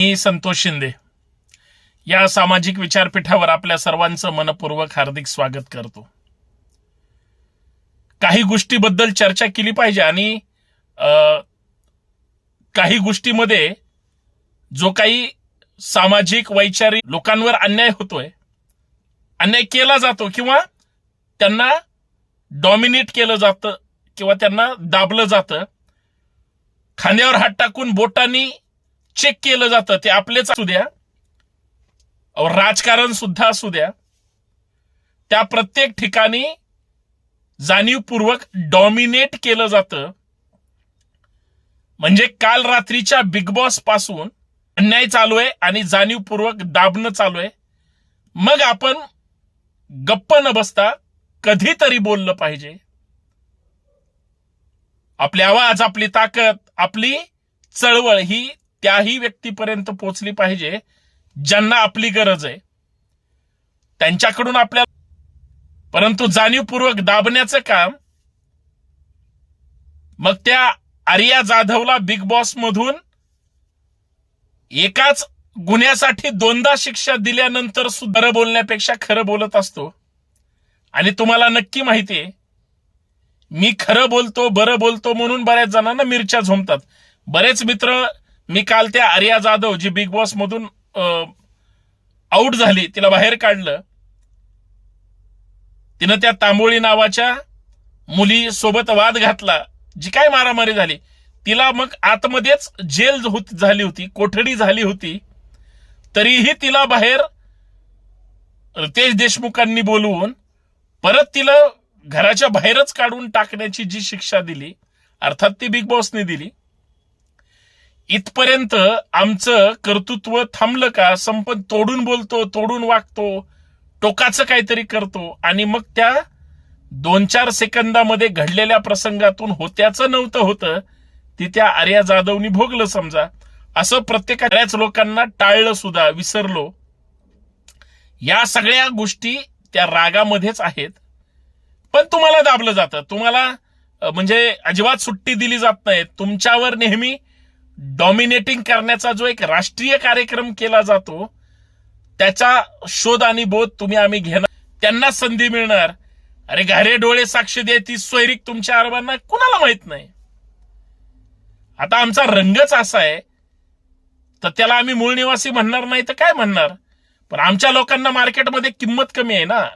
मी संतोष शिंदे. या सामाजिक विचारपीठावर आपल्या सर्वांचं मनपूर्वक हार्दिक स्वागत करतो. काही गोष्टीबद्दल चर्चा केली पाहिजे आणि काही गोष्टीमध्ये जो काही सामाजिक वैचारिक लोकांवर अन्याय होतोय अन्याय केला जातो किंवा त्यांना डॉमिनेट केलं जातं किंवा त्यांना दाबलं जातं खांद्यावर हात टाकून बोटांनी चेक केलं जातं ते आपलेच असू द्या. राजकारण सुद्धा असू द्या. त्या प्रत्येक ठिकाणी जाणीवपूर्वक डॉमिनेट केलं जातं. म्हणजे काल रात्रीच्या बिग बॉसपासून अन्याय चालू आहे आणि जाणीवपूर्वक दाबणं चालू आहे. मग आपण गप्प न बसता कधीतरी बोललं पाहिजे. आपले आवाज आपली ताकद आपली चळवळ ही त्याही व्यक्तीपर्यंत पोहोचली पाहिजे ज्यांना आपली गरज आहे. त्यांच्याकडून आपल्या परंतु जाणीवपूर्वक दाबण्याचं काम मग त्या आर्या जाधवला बिग बॉस मधून एकाच गुन्ह्यासाठी दोनदा शिक्षा दिल्यानंतर सुद्धा बोलण्यापेक्षा खरं बोलत असतो. आणि तुम्हाला नक्की माहितीये मी खरं बोलतो बरं बोलतो म्हणून बऱ्याच जणांना मिरच्या झोमतात. बरेच मित्र मी काल त्या आर्या जाधव जी बिग बॉस मधून आऊट झाली तिला बाहेर काढलं. तिनं त्या तांबोळी नावाच्या मुली सोबत वाद घातला जी काय मारामारी झाली. तिला मग आतमध्येच जेल होत झाली होती कोठडी झाली होती. तरीही तिला बाहेर रितेश देशमुखांनी बोलवून परत तिला घराच्या बाहेरच काढून टाकण्याची जी शिक्षा दिली अर्थात ती बिग बॉसने दिली इथपर्यंत आमचं कर्तृत्व थांबलं का? संपत तोडून बोलतो तोडून वागतो टोकाचं काहीतरी करतो. आणि मग त्या दोन चार सेकंदामध्ये घडलेल्या प्रसंगातून होत्याचं नव्हतं होतं ती त्या आर्या जाधवनी भोगलं समजा. असं प्रत्येकाच्याच लोकांना टाळलं सुद्धा विसरलो. या सगळ्या गोष्टी त्या रागामध्येच आहेत. पण तुम्हाला दाबलं जातं. तुम्हाला म्हणजे अजिबात सुट्टी दिली जात नाही. तुमच्यावर नेहमी डॉमिनेटिंग करण्याचा जो एक राष्ट्रीय कार्यक्रम केला जातो त्याचा शोध आणि बोध तुम्ही आम्ही घेणार. त्यांना संधी मिळणार. अरे घारे डोळे साक्ष दे ती सोयरीक तुमच्या अरबांना कुणाला माहीत नाही? आता आमचा रंगच असा आहे. तर त्याला आम्ही मूळ निवासी म्हणणार नाही तर काय म्हणणार? पण आमच्या लोकांना मार्केटमध्ये किंमत कमी आहे ना.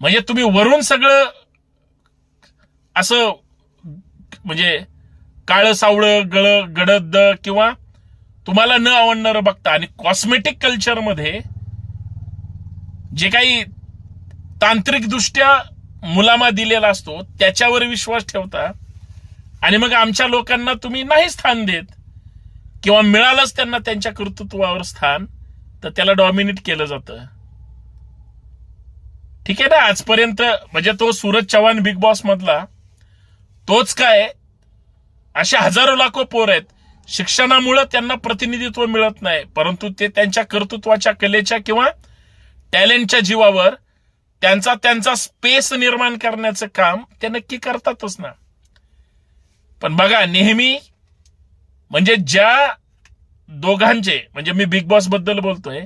म्हणजे तुम्ही वरून सगळं असं म्हणजे काळं सावळं गळ गडद किंवा तुम्हाला न आवडणारं बघता आणि कॉस्मेटिक कल्चरमध्ये जे काही तांत्रिकदृष्ट्या मुलामा दिलेला असतो त्याच्यावर विश्वास ठेवता आणि मग आमच्या लोकांना तुम्ही नाही स्थान देत किंवा मिळालंच त्यांना त्यांच्या कर्तृत्वावर स्थान तर त्याला डॉमिनेट केलं जातं. ठीक आहे ना? आजपर्यंत म्हणजे तो सूरज चव्हाण बिग बॉस मधला तोच काय अशा हजारो लाखो पोर आहेत. शिक्षणामुळे त्यांना प्रतिनिधित्व मिळत नाही. परंतु ते त्यांच्या कर्तृत्वाच्या कलेच्या किंवा टॅलेंटच्या जीवावर त्यांचा त्यांचा स्पेस निर्माण करण्याचं काम ते नक्की करतातच ना. पण बघा नेहमी म्हणजे ज्या दोघांचे म्हणजे मी बिग बॉसबद्दल बोलतोय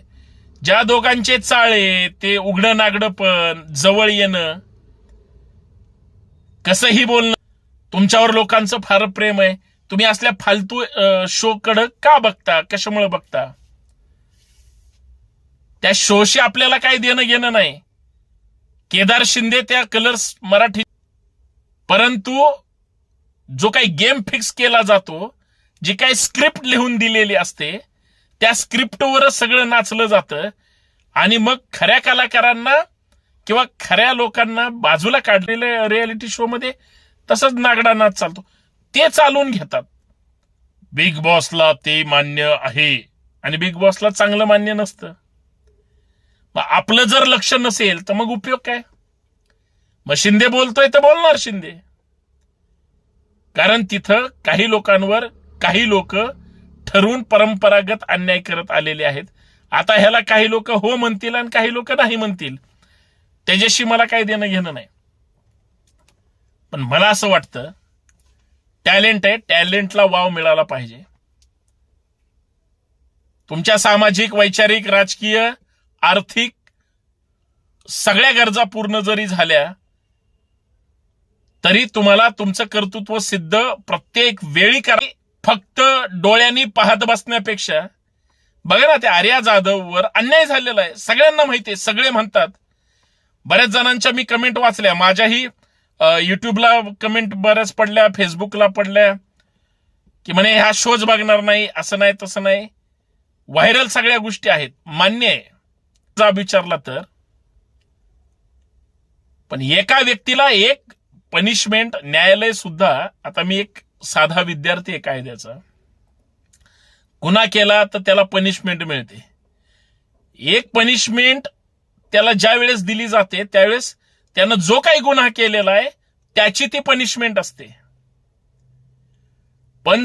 ज्या दोघांचे चाळे ते उघडं नागडं पण जवळ येणं कसंही बोलणं तुमच्यावर लोकांचं फार प्रेम आहे. तुम्ही असल्या फालतू शो कडे का बघता? कशामुळे बघता? त्या शोशी आपल्याला काही देणं घेणं नाही. केदार शिंदे त्या कलर्स मराठी परंतु जो काही गेम फिक्स केला जातो जी काही स्क्रिप्ट लिहून दिलेली असते त्या स्क्रिप्टवरच सगळं नाचलं जातं. आणि मग खऱ्या कलाकारांना किंवा खऱ्या लोकांना बाजूला काढलेल्या रियालिटी शो मध्ये तसंच नागडा नाच चालतो. ते चालून घेतात. बिग बॉसला ते मान्य आहे. आणि बिग बॉसला चांगलं मान्य नसतं. मग आपलं जर लक्ष नसेल तर मग उपयोग काय? मग शिंदे बोलतोय तर बोलणार शिंदे. कारण तिथं काही लोकांवर काही लोक ठरवून परंपरागत अन्याय करत आलेले आहेत. आता ह्याला काही लोक हो म्हणतील आणि काही लोक नाही म्हणतील. त्याच्याशी मला काही देणं घेणं नाही. पण मला असं वाटतं टॅलेंट आहे टॅलेंटला वाव मिळाला पाहिजे. तुमच्या सामाजिक वैचारिक राजकीय आर्थिक सगळ्या गरजा पूर्ण जरी झाल्या तरी तुम्हाला तुमचं कर्तृत्व सिद्ध प्रत्येक वेळी करा. फक्त डोळ्यांनी पाहत बसण्यापेक्षा बघा ना ते आर्या जाधववर अन्याय झालेला आहे. सगळ्यांना माहिती आहे सगळे म्हणतात. बऱ्याच जणांच्या मी कमेंट वाचल्या. माझ्याही युट्यूबला कमेंट बऱ्याच पडल्या फेसबुकला पडल्या की म्हणे ह्या शोज बघणार नाही असं नाही तसं नाही. व्हायरल सगळ्या गोष्टी आहेत मान्य आहे. विचारला तर. पण एका व्यक्तीला एक पनिशमेंट न्यायालय सुद्धा आता मी एक साधा विद्यार्थी आहे कायद्याचा. गुन्हा केला तर त्याला पनिशमेंट मिळते. एक पनिशमेंट त्याला ज्या वेळेस दिली जाते त्यावेळेस त्यानं जो काही गुन्हा केलेला आहे त्याची ती पनिशमेंट असते. पण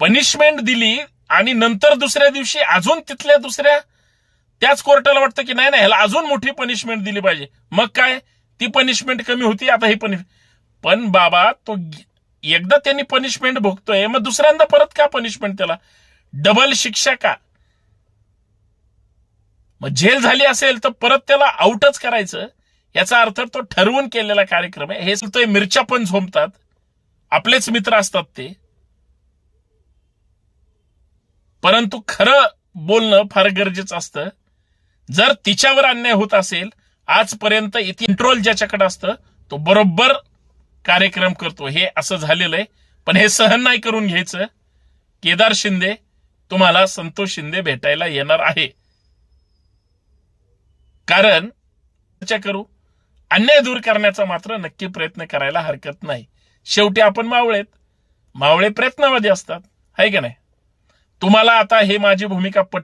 पनिशमेंट दिली आणि नंतर दुसऱ्या दिवशी अजून तिथल्या दुसऱ्या त्याच कोर्टाला वाटतं की नाही नाही ह्याला अजून मोठी पनिशमेंट दिली पाहिजे. मग काय? ती पनिशमेंट कमी होती आता ही पनिश पण बाबा तो एकदा त्यांनी पनिशमेंट भोगतोय मग दुसऱ्यांदा परत का पनिशमेंट त्याला? डबल शिक्षा का? मग झेल झाली असेल तर परत त्याला आउटच करायचं. याचा अर्थ तो ठरवून केलेला कार्यक्रम आहे. हे सांगतोय मिरच्या पण झोमतात. आपलेच मित्र असतात ते. परंतु खरं बोलणं फार गरजेचं असतं. जर तिच्यावर अन्याय होत असेल आजपर्यंत इथे कंट्रोल ज्याच्याकडे असतं तो बरोबर कार्यक्रम करतो. हे असं झालेलं आहे. पण हे सहन नाही करून घ्यायचं. केदार शिंदे तुम्हाला संतोष शिंदे भेटायला येणार आहे. कारण चर्चा करू. अन्याय दूर करण्याचा मात्र नक्की प्रयत्न करायला हरकत नाही. शेवटी आपण मावळेत मावळे प्रयत्नामध्ये असतात. आहे का नाही? तुम्हाला आता हे माझी भूमिका पटेल